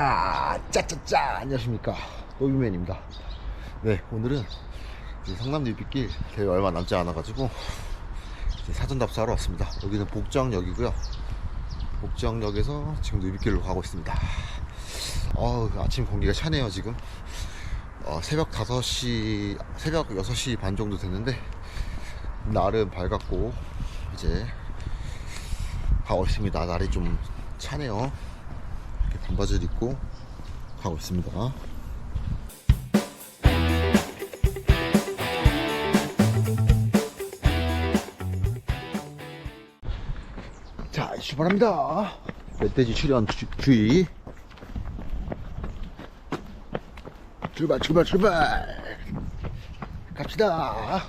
아, 짜짜짜! 안녕하십니까. 노비맨입니다. 네, 오늘은 성남 뉴비길 대회 얼마 남지 않아가지고 사전 답사하러 왔습니다. 여기는 복정역이고요. 복정역에서 지금 뉴비길로 가고 있습니다. 어우, 아침 공기가 차네요, 지금. 어, 새벽 5시, 새벽 6시 반 정도 됐는데, 날은 밝았고, 이제 가고 있습니다. 날이 좀 차네요. 반바지를 입고 가고 있습니다. 자, 출발합니다. 멧돼지 출현 주, 주의. 출발, 출발, 출발. 갑시다.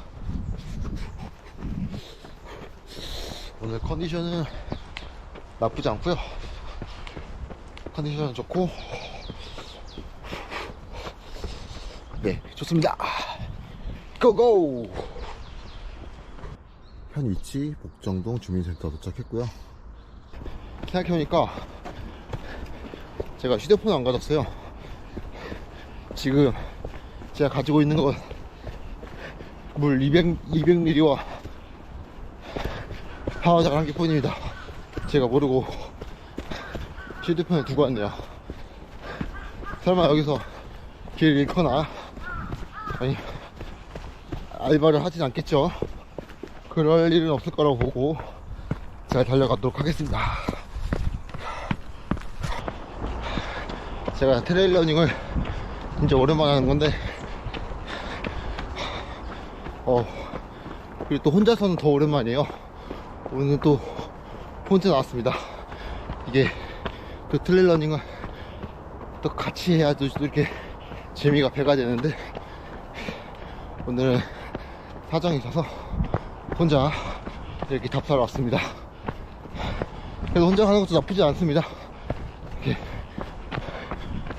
오늘 컨디션은 나쁘지 않고요. 컨디션은 좋고. 네 좋습니다. 고고! 현 위치 복정동 주민센터 도착했고요. 생각해보니까 제가 휴대폰 안 가졌어요. 지금 제가 가지고 있는 건 물 200, 200ml와 파워장 한 개뿐입니다. 제가 모르고 휴대폰을 두고 왔네요. 설마 여기서 길 잃거나, 아니, 알바를 하진 않겠죠? 그럴 일은 없을 거라고 보고, 잘 달려가도록 하겠습니다. 제가 트레일러닝을 진짜 오랜만에 하는 건데, 어, 그리고 또 혼자서는 더 오랜만이에요. 오늘 또 폰트 나왔습니다. 이게 또 트레일 러닝은 또 같이 해야 또 이렇게 재미가 배가 되는데 오늘은 사정이 있어서 혼자 이렇게 답사를 왔습니다. 그래도 혼자 하는 것도 나쁘지 않습니다. 이렇게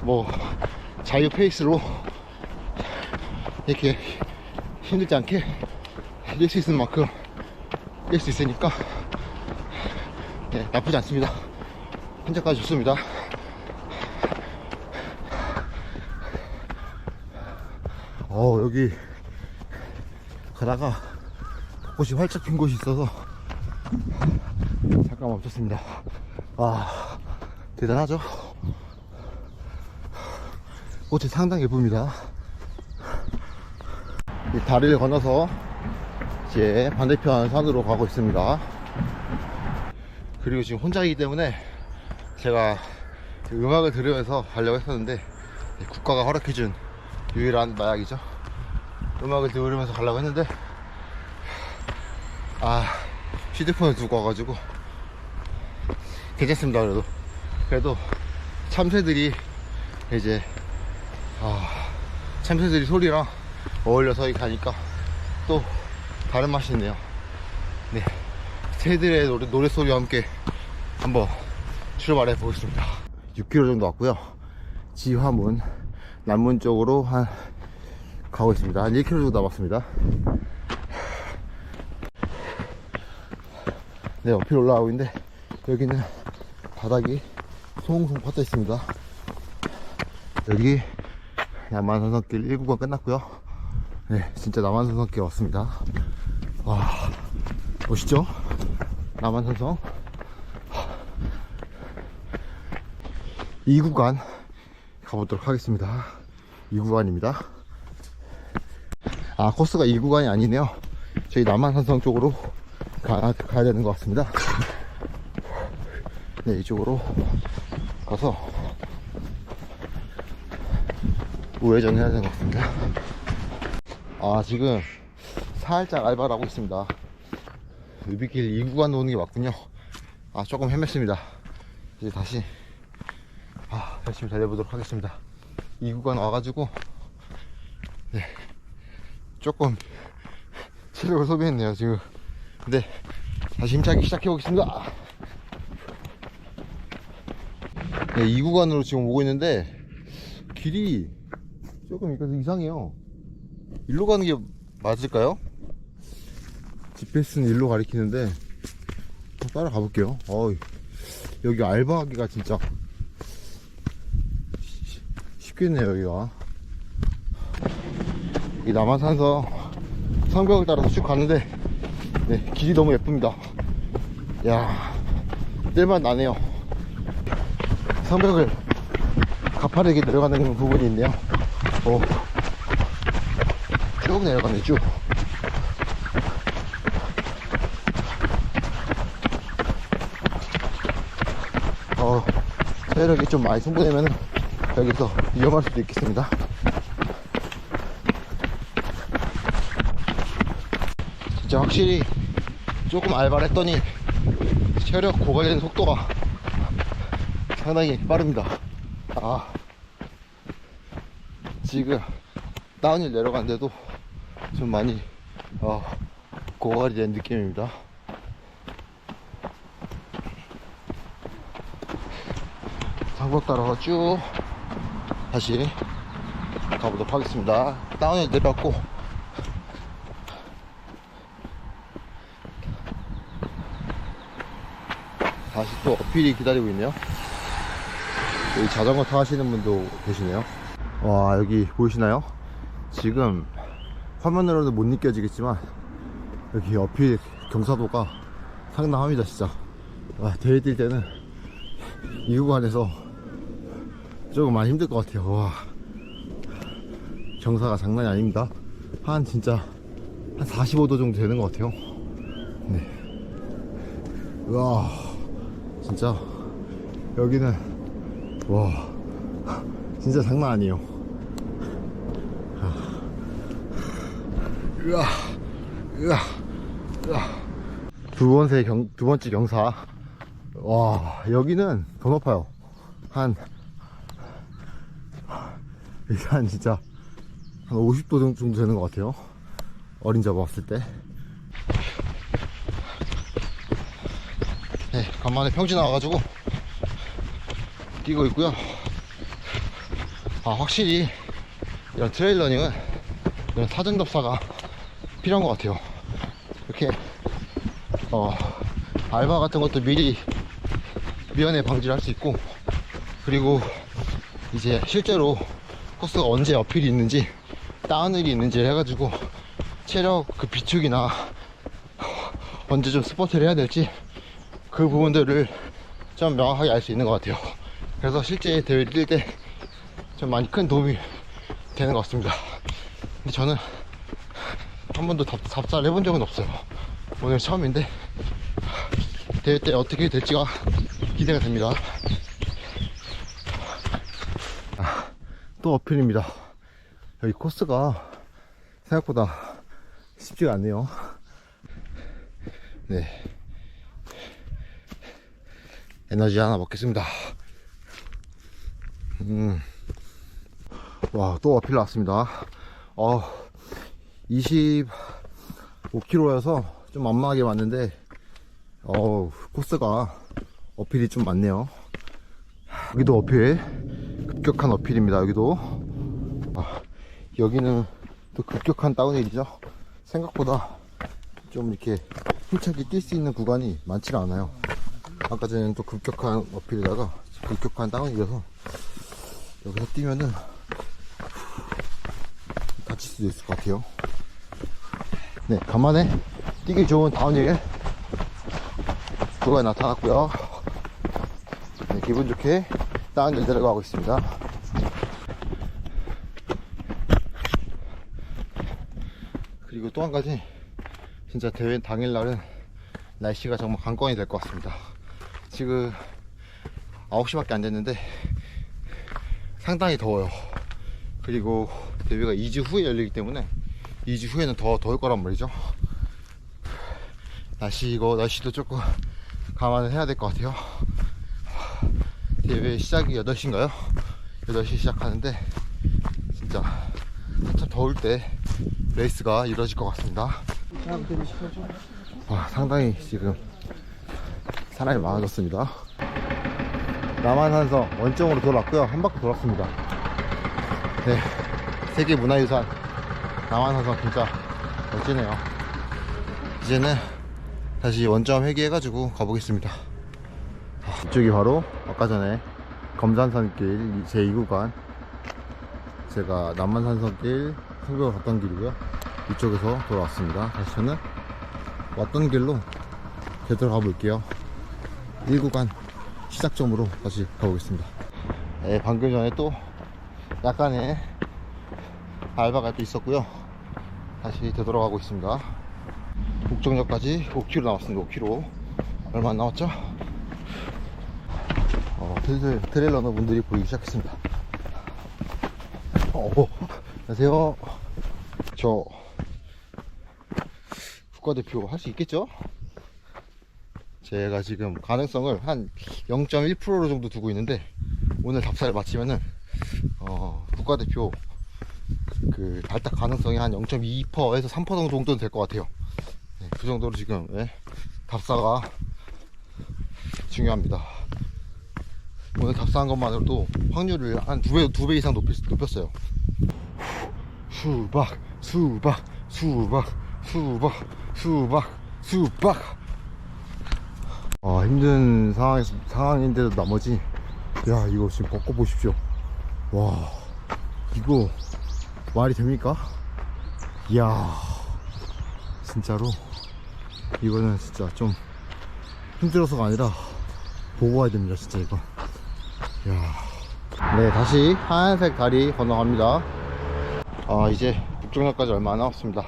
뭐 자유 페이스로 이렇게 힘들지 않게 뛸 수 있는 만큼 뛸 수 있으니까 네, 나쁘지 않습니다. 현재까지 좋습니다. 어, 여기 가다가 벚꽃이 활짝 핀 곳이 있어서 잠깐 멈췄습니다. 아, 대단하죠? 꽃이 상당히 예쁩니다. 이 다리를 건너서 이제 반대편 산으로 가고 있습니다. 그리고 지금 혼자이기 때문에 제가 음악을 들으면서 가려고 했었는데 국가가 허락해준 유일한 마약이죠. 음악을 들으면서 가려고 했는데 아 휴대폰을 두고 와가지고 괜찮습니다 그래도 그래도 참새들이 이제 아 참새들이 소리랑 어울려서 이 가니까 또 다른 맛이 있네요 네 새들의 노래, 노래소리와 함께 한번 출발해 보겠습니다. 6km 정도 왔고요. 지화문 남문 쪽으로 한 가고 있습니다. 한 1km 정도 남았습니다. 네 어필 올라가고 있는데 여기는 바닥이 송송 퍼져 있습니다. 여기 남한산성길 1구간 끝났고요. 네 진짜 남한산성길 왔습니다. 와 멋있죠? 남한산성 2구간 가보도록 하겠습니다. 2구간입니다. 아 코스가 2구간이 아니네요. 저희 남한산성 쪽으로 가, 가야 되는 것 같습니다. 네 이쪽으로 가서 우회전 해야 되는 것 같습니다. 아 지금 살짝 알바를 하고 있습니다. 유비길 2구간 오는 게 맞군요. 아 조금 헤맸습니다. 이제 다시 아 열심히 달려보도록 하겠습니다 2구간 와가지고 네 조금 체력을 소비했네요 지금 근데 다시 힘차게 시작해 보겠습니다 네 2구간으로 지금 오고 있는데 길이 조금 이상해요 일로 가는 게 맞을까요? GPS는 일로 가리키는데 따라가 볼게요. 어이, 여기 알바하기가 진짜 춥겠네요, 여기가. 이 남한산서 성벽을 따라서 쭉 가는데, 네, 길이 너무 예쁩니다. 야 뜰만 나네요. 성벽을 가파르게 내려가는 부분이 있네요. 오. 쭉 내려가네, 쭉. 어, 체력이 좀 많이 손보내면 여기서 위험할 수도 있겠습니다. 진짜 확실히 조금 알바했더니 체력 고갈되는 속도가 상당히 빠릅니다. 아, 지금 다운힐 내려갔는데도 좀 많이 어, 고갈이 된 느낌입니다. 상벽 따라서 쭉 다시 가보도록 하겠습니다. 다운힐 내려갔고 다시 또 어필이 기다리고 있네요. 여기 자전거 타시는 분도 계시네요. 와, 여기 보이시나요? 지금 화면으로는 못 느껴지겠지만 여기 어필 경사도가 상당합니다, 진짜. 와, 대회 뛸 때는 이 구간에서 조금 많이 힘들 것 같아요. 와. 경사가 장난이 아닙니다. 한 진짜 한 45도 정도 되는 것 같아요. 네. 우와. 진짜 여기는 와 진짜 장난 아니에요 으아 으아 으아 두 번째 경, 두 번째 경사 와 여기는 더 높아요 한 일단 진짜 한 50도 정도 되는 것 같아요 어린 잡았을 때 네, 간만에 평지 나와가지고 뛰고 있고요. 아, 확실히 이런 트레일러닝은 이런 사전답사가 필요한 것 같아요. 이렇게 어, 알바 같은 것도 미리 미연에 방지를 할 수 있고 그리고 이제 실제로 코스가 언제 어필이 있는지 다운힐이 있는지 해가지고 체력 그 비축이나 언제 좀 스포트를 해야 될지 그 부분들을 좀 명확하게 알 수 있는 것 같아요. 그래서 실제 대회를 뛸 때 좀 많이 큰 도움이 되는 것 같습니다. 근데 저는 한 번도 답, 답사를 해본 적은 없어요. 오늘 처음인데 대회 때 어떻게 될지가 기대가 됩니다. 아, 또 어필입니다. 여기 코스가 생각보다 쉽지가 않네요. 네. 에너지 하나 먹겠습니다. 음. 와, 또 어필 나왔습니다. 어, 25km여서 좀 만만하게 왔는데, 어 코스가 어필이 좀 많네요. 여기도 어필. 급격한 어필입니다, 여기도. 아, 여기는 또 급격한 다운힐이죠. 생각보다 좀 이렇게 힘차게 뛸 수 있는 구간이 많지가 않아요. 아까 전에는 또 급격한 어필에다가 급격한 다운이라서 여기서 뛰면은 다칠 수도 있을 것 같아요. 네, 간만에 뛰기 좋은 다운힐 구간이 나타났고요. 네, 기분 좋게 다운힐 내려가고 있습니다. 그리고 또 한 가지 진짜 대회 당일날은 날씨가 정말 관건이 될 것 같습니다. 지금 9시밖에 안 됐는데 상당히 더워요. 그리고 대회가 2주 후에 열리기 때문에 2주 후에는 더 더울 거란 말이죠. 날씨 이거 날씨도 조금 감안을 해야 될 것 같아요. 대회 시작이 8시인가요? 8시 시작하는데 진짜 한참 더울 때 레이스가 이루어질 것 같습니다. 와, 상당히 지금 사람이 많아졌습니다. 남한산성 원점으로 돌았고요. 한 바퀴 돌았습니다. 네, 세계 문화유산 남한산성 진짜 멋지네요. 이제는 다시 원점 회귀해가지고 가보겠습니다. 아, 이쪽이 바로 아까 전에 검산산길 제2구간 제가 남한산성길 성벽을 갔던 길이고요. 이쪽에서 돌아왔습니다. 다시 저는 왔던 길로 되돌아 가볼게요. 1구간 시작점으로 다시 가보겠습니다. 네, 방금 전에 또 약간의 알바가 또 있었고요. 다시 되돌아가고 있습니다. 북정역까지 5km 남았습니다. 5km. 얼마 안 남았죠? 어, 트레일러너 분들이 보이기 시작했습니다. 어, 안녕하세요. 저 국가대표 할 수 있겠죠? 제가 지금 가능성을 한 0.1% 정도 두고 있는데 오늘 답사를 마치면은 어, 국가대표 그 발탁 가능성이 한 0.2%에서 3% 정도는 될 것 같아요. 네, 그 정도로 지금 예, 답사가 중요합니다. 오늘 답사한 것만으로도 확률을 한 두 배, 두 배 이상 높였, 높였어요. 수박, 수박, 수박, 수박, 수박, 수박. 아, 힘든 상황에서, 상황인데도 나머지, 야, 이거 지금 벚꽃 보십시오. 와, 이거 말이 됩니까? 이야, 진짜로. 이거는 진짜 좀 힘들어서가 아니라 보고 와야 됩니다, 진짜 이거. 이야. 네, 다시 하얀색 다리 건너갑니다. 아, 이제 북정역까지 얼마 안 남았습니다.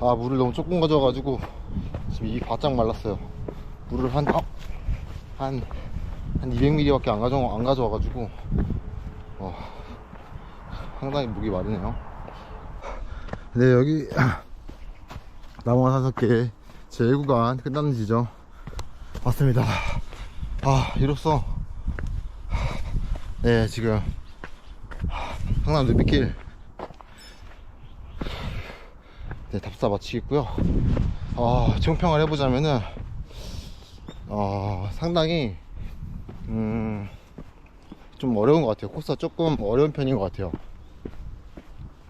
아, 물을 너무 조금 가져가지고 지금 이 바짝 말랐어요. 물을 한, 어, 한, 한 200ml 밖에 안 가져, 안 가져와가지고, 어, 상당히 목이 마르네요. 네, 여기, 남원 산석길 제1구간 끝나는 지점 왔습니다. 아, 이로써, 네, 지금, 상남 누비길, 네, 답사 마치겠고요. 어, 총평을 해보자면은, 어, 상당히, 음, 좀 어려운 것 같아요. 코스가 조금 어려운 편인 것 같아요.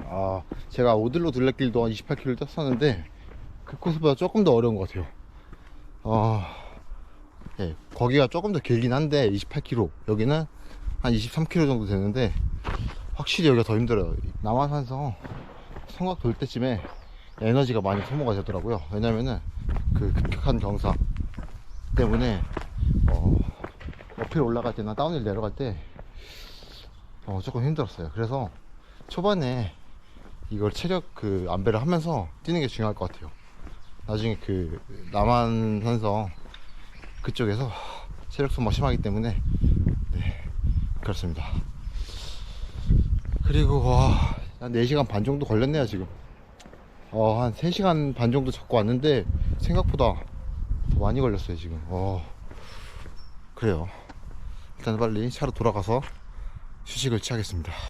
아, 제가 오들로 둘레길도 한 28km 떴었는데, 그 코스보다 조금 더 어려운 것 같아요. 어, 예, 거기가 조금 더 길긴 한데, 28km. 여기는 한 23km 정도 되는데, 확실히 여기가 더 힘들어요. 남한산성 성곽 돌 때쯤에 에너지가 많이 소모가 되더라고요. 왜냐면은 그 급격한 경사 때문에 어, 어필 올라갈 때나 다운힐 내려갈 때 어, 조금 힘들었어요. 그래서 초반에 이걸 체력 그 안배를 하면서 뛰는 게 중요할 것 같아요. 나중에 그 남한산성 그쪽에서 체력 소모 심하기 때문에 네 그렇습니다. 그리고 와, 한 4시간 반 정도 걸렸네요 지금 어, 한 3시간 반 정도 잡고 왔는데 생각보다 더 많이 걸렸어요 지금. 어, 그래요. 일단 빨리 차로 돌아가서 휴식을 취하겠습니다